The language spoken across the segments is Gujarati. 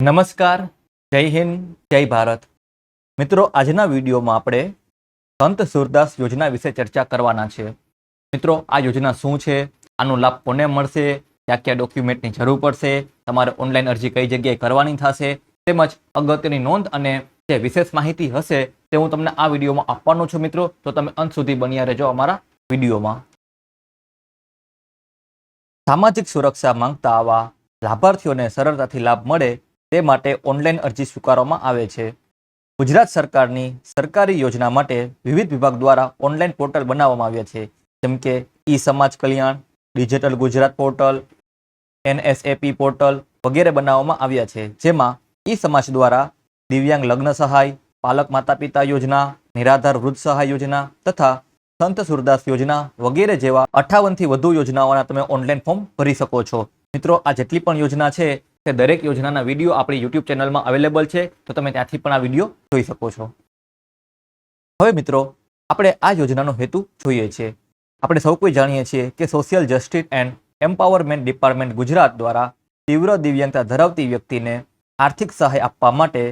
નમસ્કાર, જય હિન્દ, જય ભારત. મિત્રો, આજના વિડીયોમાં આપણે સંત સુરદાસ યોજના વિશે ચર્ચા કરવાના છે. મિત્રો, આ યોજના શું છે? આનો લાભ કોને મળશે? ક્યાં ક્યાં ડોક્યુમેન્ટની જરૂર પડશે? તમારે ઓનલાઈન અરજી કઈ જગ્યાએ કરવાની થશે? તેમજ અગત્યની નોંધ અને જે વિશેષ માહિતી હશે તે હું તમને આ વિડીયોમાં આપવાનો છું મિત્રો. તો તમે અંત સુધી બન્યા રહેજો અમારા વિડીયોમાં. સામાજિક સુરક્ષા માંગતા આવા લાભાર્થીઓને સરળતાથી લાભ મળે તે માટે ઓનલાઈન અરજી સ્વીકારવામાં આવે છે. ગુજરાત સરકારની સરકારી યોજના માટે વિવિધ વિભાગ દ્વારા ઓનલાઈન પોર્ટલ બનાવવામાં આવ્યા છે. જેમ કે e Samaj Kalyan, digital Gujarat portal NSAP portal વગેરે બનાવવામાં આવ્યા છે. જેમાં ઈ સમાજ દ્વારા દિવ્યાંગ લગ્ન સહાય, પાલક માતા પિતા યોજના, નિરાધાર વૃદ્ધ સહાય યોજના તથા સંત સુરદાસ યોજના વગેરે જેવા અઠાવનથી વધુ યોજનાઓના તમે ઓનલાઈન ફોર્મ ભરી શકો છો. મિત્રો, આ જેટલી પણ યોજના છે તે દરેક યોજનાના વીડિયો આપણી યુટ્યુબ ચેનલમાં અવેલેબલ છે, તો તમે ત્યાંથી પણ આ વીડિયો જોઈ શકો છો. હવે મિત્રો, આપણે આ યોજનાનો હેતુ જોઈએ છીએ આપણે સૌ કોઈ જાણીએ છીએ કે social justice and empowerment department Gujarat દ્વારા તીવ્ર દિવ્યાંગતા ધરાવતી વ્યક્તિને આર્થિક સહાય આપવા માટે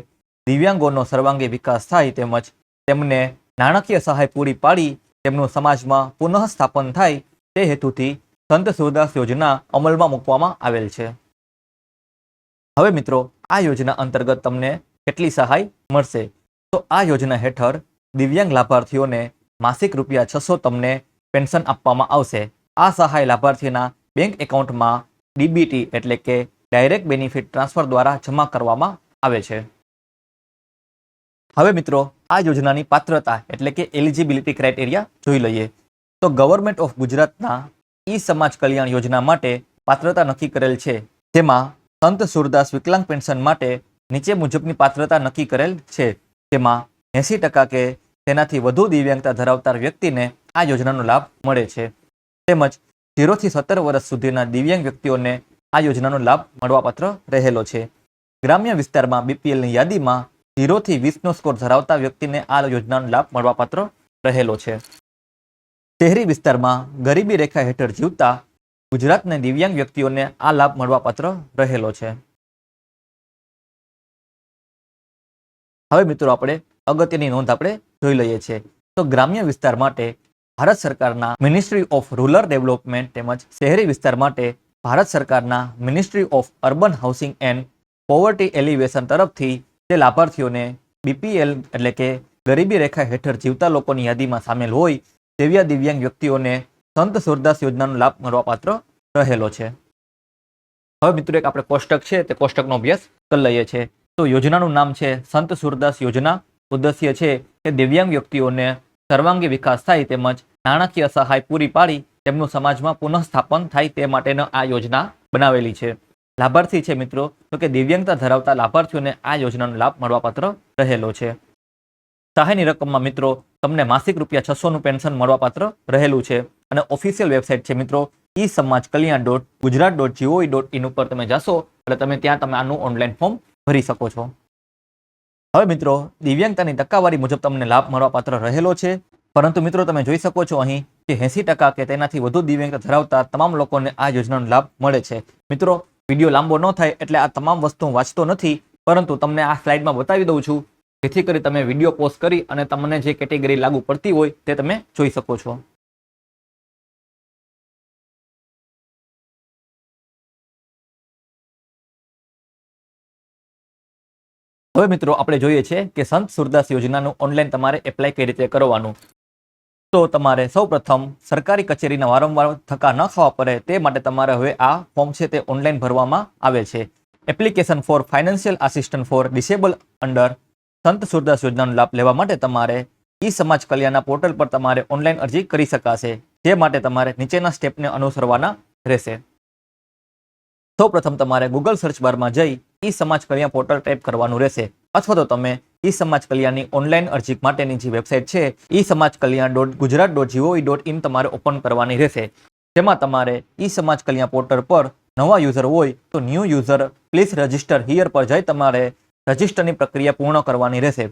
દિવ્યાંગોનો સર્વાંગી વિકાસ થાય તેમજ તેમને નાણાકીય સહાય પૂરી પાડી તેમનું સમાજમાં પુનઃસ્થાપન થાય તે હેતુથી સંત સુરદાસ યોજના અમલમાં મૂકવામાં આવેલ છે. હવે મિત્રો, આ યોજના અંતર્ગત તમને કેટલી સહાય મળશે? તો આ યોજના હેઠળ દિવ્યાંગ લાભાર્થીઓને માસિક રૂપિયા છસો તમને પેન્શન આપવામાં આવશે. આ સહાય લાભાર્થીના બેંક એકાઉન્ટમાં ડીબીટી એટલે કે ડાયરેક્ટ બેનિફિટ ટ્રાન્સફર દ્વારા જમા કરવામાં આવે છે. હવે મિત્રો, આ યોજનાની પાત્રતા એટલે કે એલિજિબિલિટી ક્રાઇટેરિયા જોઈ લઈએ. તો ગવર્મેન્ટ ઓફ ગુજરાતના ઈ સમાજ કલ્યાણ યોજના માટે પાત્રતા નક્કી કરેલ છે. જેમાં સંત સુરદાસ વિકલાંગ પેન્શન માટે નીચે મુજબની પાત્રતા નક્કી કરેલ છે. જેમાં એંસી ટકા કે તેનાથી વધુ દિવ્યાંગતા ધરાવતા વ્યક્તિને આ યોજનાનો લાભ મળે છે. તેમજ ઝીરોથી સત્તર વર્ષ સુધીના દિવ્યાંગ વ્યક્તિઓને આ યોજનાનો લાભ મળવાપાત્ર રહેલો છે. ગ્રામ્ય વિસ્તારમાં બીપીએલની યાદીમાં ઝીરોથી વીસનો સ્કોર ધરાવતા વ્યક્તિને આ યોજનાનો લાભ મળવાપાત્ર રહેલો છે. શહેરી વિસ્તારમાં ગરીબી રેખા હેઠળ જીવતા ગુજરાતના દિવ્યાંગ વ્યક્તિઓને આ લાભ મળવાપાત્ર રહેલો છે. હવે મિત્રો આપણે અગત્યની નોંધ આપણે જોઈ લઈએ છીએ. તો ગ્રામ્ય વિસ્તાર માટે ભારત સરકારના મિનિસ્ટ્રી ઓફ રૂરલ ડેવલપમેન્ટ તેમજ શહેરી વિસ્તાર માટે ભારત સરકારના ministry of urban housing and poverty alleviation તરફથી જે લાભાર્થીઓને બીપીએલ એટલે કે ગરીબી રેખા હેઠળ જીવતા લોકોની યાદીમાં સામેલ હોય તેવા દિવ્યાંગ વ્યક્તિઓને સંત સુરદાસ યોજનાનો લાભ મળવાપાત્ર રહેલો છે. હવે મિત્રો એક આપણે કોષ્ટક છે, તે કોષ્ટકનો અભ્યાસ કરી લઈએ છીએ. તો યોજનાનું નામ છે સંત સુરદાસ યોજના. ઉદ્દેશ્ય છે કે દિવ્યાંગ વ્યક્તિઓને સર્વાંગી વિકાસ થાય તેમજ નાણાકીય સહાય પૂરી પાડી તેમનું સમાજમાં પુનઃસ્થાપન થાય તે માટેનો આ યોજના બનાવેલી છે. લાભાર્થી છે મિત્રો, તો કે દિવ્યાંગતા ધરાવતા લાભાર્થીઓને આ યોજનાનો લાભ મળવાપાત્ર રહેલો છે. સહાયની રકમમાં મિત્રો, તમને માસિક રૂપિયા છસોનું પેન્શન મળવાપાત્ર રહેલું છે. અને ઓફિશિયલ વેબસાઇટ છે મિત્રો e Samaj Kalyan dot Gujarat dot GOI dot in ઉપર તમે જશો, એટલે તમે ત્યાં તમે આનું ઓનલાઈન ફોર્મ ભરી શકો છો. હવે મિત્રો, દિવ્યાંગતાની ટકાવારી મુજબ તમને લાભ મળવાપાત્ર રહેલો છે. પરંતુ મિત્રો, તમે જોઈ શકો છો અહીં કે એંસી ટકા કે તેનાથી વધુ દિવ્યાંગતા ધરાવતા તમામ લોકોને આ યોજનાનો લાભ મળે છે. મિત્રો, વીડિયો લાંબો ન થાય એટલે આ તમામ વસ્તુ વાંચતો નથી, પરંતુ તમને આ સ્લાઇડમાં બતાવી દઉં છું. જેથી કરી તમે વીડિયો પોસ્ટ કરી અને તમને જે કેટેગરી લાગુ પડતી હોય તે તમે જોઈ શકો છો. હવે મિત્રો, આપણે જોઈએ છે કે સંત સુરદાસ યોજનાનું ઓનલાઈન તમારે એપ્લાય કઈ રીતે કરવાનું? તો તમારે સૌપ્રથમ સરકારી કચેરીના વારંવાર થકા ન ખાવા પડે તે માટે તમારે હવે આ ફોર્મ છે તે ઓનલાઈન ભરવામાં આવે છે. Application for financial assistant for disable under Sant Surdas યોજનાનો લાભ લેવા માટે તમારે ઈ સમાજ કલ્યાણના પોર્ટલ પર તમારે ઓનલાઈન અરજી કરી શકાશે, જે માટે તમારે નીચેના સ્ટેપને અનુસરવાના રહેશે. સૌપ્રથમ તમારે ગૂગલ સર્ચ બારમાં જઈ ઈ સમાજ કલ્યાણ પોર્ટલ ટાઈપ કરવાનું રહેશે. અથવા તો તમે ઈ સમાજ કલ્યાણની ઓનલાઈન અરજી માટેની જે વેબસાઇટ છે, e Samaj Kalyan dot Gujarat dot GOV dot in તમારે ઓપન કરવાની રહેશે. જેમાં તમારે ઈ સમાજ કલ્યાણ પોર્ટલ પર નવા યુઝર હોય તો new user please register here પર જઈ તમારે રજિસ્ટરની પ્રક્રિયા પૂર્ણ કરવાની રહેશે.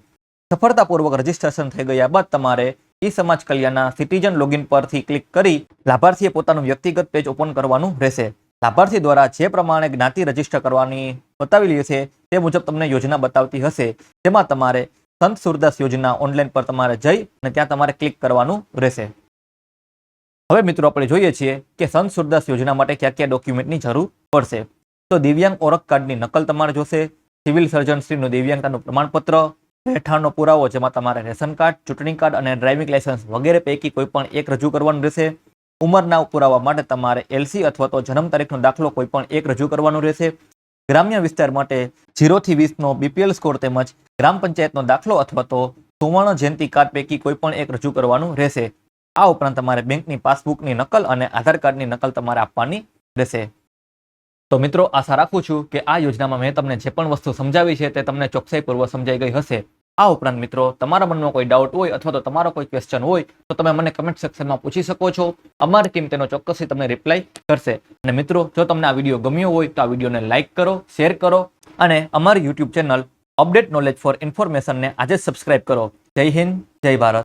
સફળતાપૂર્વક રજિસ્ટ્રેશન થઈ ગયા બાદ તમારે ઈ સમાજ કલ્યાણના સિટીઝન લોગિન પરથી ક્લિક કરી લાભાર્થીએ પોતાનું વ્યક્તિગત પેજ ઓપન કરવાનું રહેશે. લાભાર્થી દ્વારા જે પ્રમાણે જ્ઞાતિ રજિસ્ટર કરવાની બતાવેલી છે તે મુજબ તમને યોજના બતાવતી હશે. તેમાં તમારે સંત સુરદાસ યોજના ઓનલાઈન પર તમારે જઈ અને ત્યાં તમારે ક્લિક કરવાનું રહેશે. હવે મિત્રો આપણે જોઈએ છીએ કે સંત સુરદાસ યોજના માટે કયા કયા ડોક્યુમેન્ટની જરૂર પડશે. તો દિવ્યાંગ ઓળખ કાર્ડની નકલ તમારે જોશે. સિવિલ સર્જનશ્રીનું દિવ્યાંગતાનું પ્રમાણપત્ર, રહેઠાણનો પુરાવો જેમાં તમારે રેશન કાર્ડ, ચૂંટણી કાર્ડ અને ડ્રાઇવિંગ લાયસન્સ વગેરે પૈકી કોઈ પણ એક રજૂ કરવાનું રહેશે. ઉંમરના પુરાવા માટે તમારે એલસી અથવા તો જન્મ તારીખનો દાખલો કોઈ પણ એક રજૂ કરવાનો રહેશે. ગ્રામ્ય વિસ્તાર માટે જીરોથી વીસનો બીપીએલ સ્કોર તેમજ ગ્રામ પંચાયતનો દાખલો અથવા તો સુવર્ણ જયંતિ કાર્ડ પૈકી કોઈ પણ એક રજૂ કરવાનું રહેશે. આ ઉપરાંત તમારે બેંકની પાસબુકની નકલ અને આધાર કાર્ડની નકલ તમારે આપવાની રહેશે. તો મિત્રો, આશા રાખું છું કે આ યોજનામાં મેં તમને જે પણ વસ્તુ સમજાવી છે તે તમને ચોકસાઈપૂર્વક સમજાઈ ગઈ હશે. આ ઉપરાંત મિત્રો, તમારા મનમાં કોઈ ડાઉટ હોય અથવા તો તમારો કોઈ ક્વેશ્ચન હોય, તો તમે મને કમેન્ટ સેક્શનમાં પૂછી શકો છો. અમારી ટીમ તેનો ચોક્કસથી તમને રિપ્લાય કરશે. અને મિત્રો, જો તમને આ વીડિયો ગમ્યો હોય, તો આ વિડીયોને લાઇક કરો શેર કરો અને અમારી YouTube channel update knowledge for ઇન્ફોર્મેશનને આજે સબસ્ક્રાઇબ કરો. જય હિન્દ, જય ભારત.